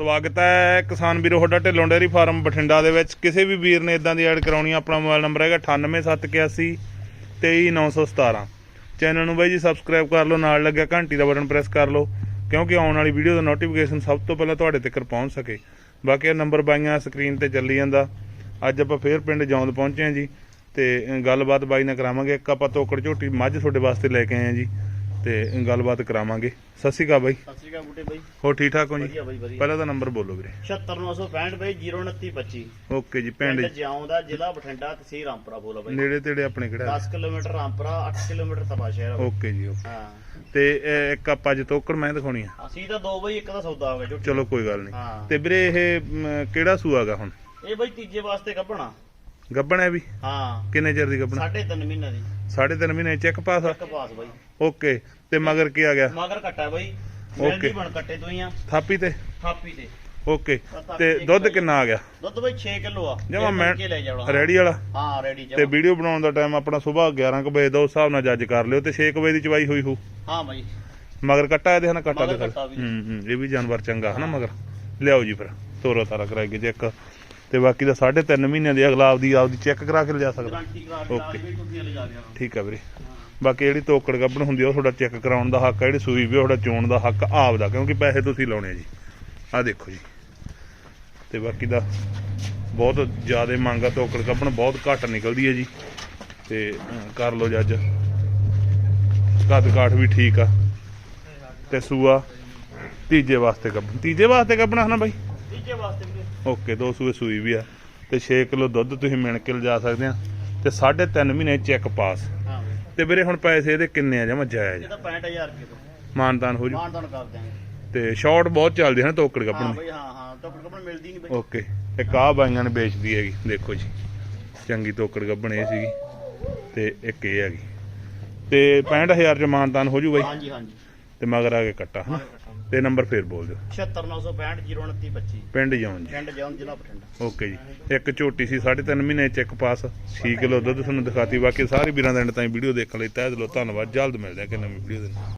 ਸਵਾਗਤ ਹੈ ਕਿਸਾਨ ਵੀਰੋ ਤੁਹਾਡਾ ਢਿੱਲੋਂ ਡੇਅਰੀ ਫਾਰਮ ਬਠਿੰਡਾ ਦੇ ਵਿੱਚ। ਕਿਸੇ ਵੀ ਵੀਰ ਨੇ ਇਦਾਂ ਦੀ ਐਡ ਕਰਾਉਣੀ ਆਪਣਾ ਮੋਬਾਈਲ ਨੰਬਰ ਹੈਗਾ 98781 23917 ਚੈਨਲ ਨੂੰ ਬਾਈ ਜੀ ਸਬਸਕ੍ਰਾਈਬ ਕਰ ਲਓ, ਨਾਲ ਲੱਗਿਆ ਘੰਟੀ ਦਾ ਬਟਨ ਪ੍ਰੈਸ ਕਰ ਲਓ, ਕਿਉਂਕਿ ਆਉਣ ਵਾਲੀ ਵੀਡੀਓ ਦਾ ਨੋਟੀਫਿਕੇਸ਼ਨ ਸਭ ਤੋਂ ਪਹਿਲਾਂ ਤੁਹਾਡੇ ਤੱਕ ਪਹੁੰਚ ਸਕੇ। ਬਾਕੀ ਇਹ ਨੰਬਰ ਬਾਈਆਂ ਸਕਰੀਨ ਤੇ ਚੱਲੀ ਜਾਂਦਾ। ਅੱਜ ਆਪਾਂ ਫੇਰ ਪਿੰਡ ਜੌਂਦ ਪਹੁੰਚੇ ਹਾਂ ਜੀ, ਤੇ ਗੱਲਬਾਤ ਬਾਈ ਨਾਲ ਕਰਾਵਾਂਗੇ। ਇੱਕ ਆਪਾਂ ਤੋਕੜ ਝੋਟੀ ਮੱਝ ਤੁਹਾਡੇ ਵਾਸਤੇ ਲੈ ਕੇ ਆਏ ਹਾਂ ਜੀ। ਤੇ ਗੱਲਬਾਤ ਕਰਾਵਾਂਗੇ। ਸਤਿ ਸ਼੍ਰੀ ਅਕਾਲ ਬਾਈ। ਸਤਿ ਸ਼੍ਰੀ ਅਕਾਲ ਬੁੱਟੇ ਬਾਈ। ਹੋ ਠੀਕ ਠਾਕ ਹੋ ਜੀ? ਵਧੀਆ ਬਾਈ ਵਧੀਆ। ਪਹਿਲਾਂ ਤਾਂ ਨੰਬਰ ਬੋਲੋ ਵੀਰੇ। 76965 ਬਾਈ 02925 ਓਕੇ ਜੀ ਪਿੰਡ ਜਿਉਂ ਦਾ ਜ਼ਿਲ੍ਹਾ ਬਠਿੰਡਾ ਤਹਿਸੀਲ ਰਾਮਪੁਰਾ ਬੋਲੋ ਬਾਈ। ਨੇੜੇ ਤੇੜੇ ਆਪਣੇ ਕਿਹੜਾ 10 ਕਿਲੋਮੀਟਰ ਰਾਮਪੁਰਾ 8 ਕਿਲੋਮੀਟਰ ਤਪਾ ਸ਼ਹਿਰ। ਓਕੇ ਜੀ ਓਕੇ। ਹਾਂ। ਤੇ ਇੱਕ ਆਪਾਂ ਅੱਜ ਤੋਕੜ ਮੈਂ ਦਿਖਾਉਣੀ ਆ। ਅਸੀਂ ਤਾਂ ਦੋ ਬਾਈ ਇੱਕ ਦਾ ਸੌਦਾ ਹੋ ਗਿਆ ਝੋਟੀ ਚਲੋ ਕੋਈ ਗੱਲ ਨਹੀਂ। ਤੇ ਵੀਰੇ ਇਹ ਕਿਹੜਾ ਸੂਆਗਾ ਹੁਣ? ਇਹ ਬਾਈ ਤੀਜੇ ਵਾਸਤੇ ਕੱਢਣਾ। ਗੱਬਣ ਹੈ ਵੀ? ਹਾਂ। ਕਿੰਨੇ ਚਿਰ ਦੀ ਗੱਬਣ? ਸਾਢੇ ਤਿੰਨ ਮਹੀਨੇ ਦੀ। ਸਾਢੇ ਤਿੰਨ ਮਹੀਨੇ ਚੈੱਕ ਪਾਸ ਆ? ਇੱਕ ਪਾਸ ਬਾਈ। ਓਕੇ ਤੇ ਮਗਰ ਕੀ ਆ ਗਿਆ? ਮਗਰ ਕੱਟਾ ਬਾਈ। ਮਿਲਦੀ ਬਣ ਕੱਟੇ ਤੋਂ ਹੀ ਆ। ਥਾਪੀ ਤੇ? ਥਾਪੀ ਤੇ। ਓਕੇ ਤੇ ਦੁੱਧ ਕਿੰਨਾ ਆ ਗਿਆ? ਦੁੱਧ ਬਾਈ 6 ਕਿਲੋ ਆ। ਜਮਾਂ ਇਹ ਮੈਂ- ਕੇ ਲੈ ਜਾਣਾ। ਰੈਡੀ ਵਾਲਾ? ਹਾਂ ਰੈਡੀ ਤੇ ਵੀਡੀਓ ਬਣਾਉਣ ਦਾ ਟਾਈਮ ਆਪਣਾ ਸਵੇਰ 11 ਕੁ ਵਜੇ ਦਾ ਉਸ ਹਿਸਾਬ ਨਾਲ ਜੱਜ ਕਰ ਲਿਓ ਤੇ 6 ਕੁ ਵਜੇ ਦੀ ਚਵਾਈ ਹੋਈ ਹੋ ਹਾਂ ਬਾਈ। ਮਗਰ ਕੱਟਾ ਇਹਦੇ ਹਨਾ ਕੱਟਾ ਮਗਰ ਕੱਟਾ ਵੀ। ਹੂੰ ਹੂੰ ਇਹ ਵੀ ਜਾਨਵਰ ਚੰਗਾ ਹਨਾ ਮਗਰ। ਲਿਆਓ ਜੀ ਫਿਰ ਤੋਰੋ ਤਾਰਾ ਕਰਾਈਏ ਜੇ ਇੱਕ ਤੇ ਬਾਕੀ ਦਾ 3.5 ਮਹੀਨਿਆਂ ਦੀ ਅਗਲਾ ਆਪਦੀ ਆਪਦੀ ਚੈੱਕ ਕਰਾ ਕੇ ਲਿਜਾ ਸਕਦਾ। ਓਕੇ। ਠੀਕ ਆ ਵੀਰੇ। ਬਾਕੀ ਜਿਹੜੀ ਤੋਕੜ ਗੱਬਣ ਹੁੰਦੀ ਆ ਉਹ ਤੁਹਾਡਾ ਚੈੱਕ ਕਰਾਉਣ ਦਾ ਹੱਕ ਆ ਜਿਹੜੀ ਸੂਈ ਵੀ ਤੁਹਾਡਾ ਚੋਣ ਦਾ ਹੱਕ ਆਪਦਾ ਕਿਉਂਕਿ ਪੈਸੇ ਤੁਸੀਂ ਲਾਉਣੇ ਆ ਜੀ। ਆ ਦੇਖੋ ਜੀ। ਤੇ ਬਾਕੀ ਦਾ ਬਹੁਤ ਜ਼ਿਆਦਾ ਮੰਗ ਆ ਤੋਕੜ ਗੱਬਣ ਬਹੁਤ ਘੱਟ ਨਿਕਲਦੀ ਹੈ ਜੀ। ਤੇ ਕਰ ਲਓ ਜੱਜ ਕੱਦ ਕਾਠ ਵੀ ਠੀਕ ਆ। ਤੇ ਸੂਆ ਤੀਜੇ ਵਾਸਤੇ ਗੱਬਣ। ਤੀਜੇ ਵਾਸਤੇ ਗੱਬਣਾ ਹਨਾ ਬਾਈ? ਤੀਜੇ ਵਾਸਤੇ ਓਕੇ ਦੋ ਸੂਏ ਸੂਈ ਵੀ ਆ। ਤੇ 6 ਕਿਲੋ ਦੁੱਧ ਤੁਸੀਂ ਮਿਣ ਕੇ ਲਿਜਾ ਸਕਦੇ ਆ। ਤੇ 3.5 ਮਹੀਨੇ ਚੈੱਕ ਪਾਸ। ਹਾਂ ਤੇ ਵੀਰੇ ਹੁਣ ਪੈਸੇ ਇਹਦੇ ਕਿੰਨੇ ਆ? ਜਮਾ ਜਾਇਜ਼ ਇਹ ਤਾਂ 65000 ਰੁਪਏ ਤੋਂ। ਮਾਨਤਾਨ ਹੋ ਜੂ। ਮਾਨਦਾਨ ਕਰ ਦਿਆਂਗੇ। ਤੇ ਸ਼ਾਰਟ ਬਹੁਤ ਚੱਲਦੇ ਹਨ ਤੋਕੜ ਹਾਂ ਕੱਪਣ ਬਈ ਹਾਂ ਹਾਂ ਟੋਕਰ ਕੱਪੜ ਮਿਲਦੀ ਨਹੀਂ ਬਈ। ਓਕੇ ਇੱਕ ਆਹ ਬਾਈਆਂ ਨੇ ਵੇਚਦੀ ਹੈਗੀ ਦੇਖੋ ਜੀ। ਚੰਗੀ ਤੋਕੜ ਗੱਬਣ ਇਹ ਸੀਗੀ। ਤੇ ਇੱਕ ਇਹ ਹੈਗੀ। ਤੇ 65000 ਚ ਮਾਨਤਾਨ ਹੋ ਜੂ ਬਾਈ। ਹਾਂਜੀ ਹਾਂਜੀ। ਤੇ ਮਗਰ ਆ ਕੇ ਕੱਟਾ। ਹਨਾ ਤੇ ਨੰਬਰ ਫੇਰ ਬੋਲ ਦਿਓ। 76965 02925 ਪਿੰਡ ਜਾਉਣ ਜੀ। ਪਿੰਡ ਜੌਨ ਜ਼ਿਲ੍ਹਾ ਬਠਿੰਡਾ। ਓਕੇ ਜੀ। ਇੱਕ ਝੋਟੀ ਸੀ 3.5 ਮਹੀਨੇ ਚੈੱਕ ਪਾਸ। 6 ਕਿਲੋ ਦੁੱਧ ਤੁਹਾਨੂੰ ਦਿਖਾਤੀ। ਬਾਕੀ ਸਾਰੇ ਵੀਰਾਂ ਦਾ ਐਂਡ ਤਾਈਂ ਵੀਡੀਓ ਦੇਖਣ ਲਈ ਤਹਿ ਦਿਲੋਂ ਧੰਨਵਾਦ। ਜਲਦ ਮਿਲਦੇ ਆ ਕਿ ਨਵੀਂ ਵੀਡੀਓ ਦੇ ਨਾਲ।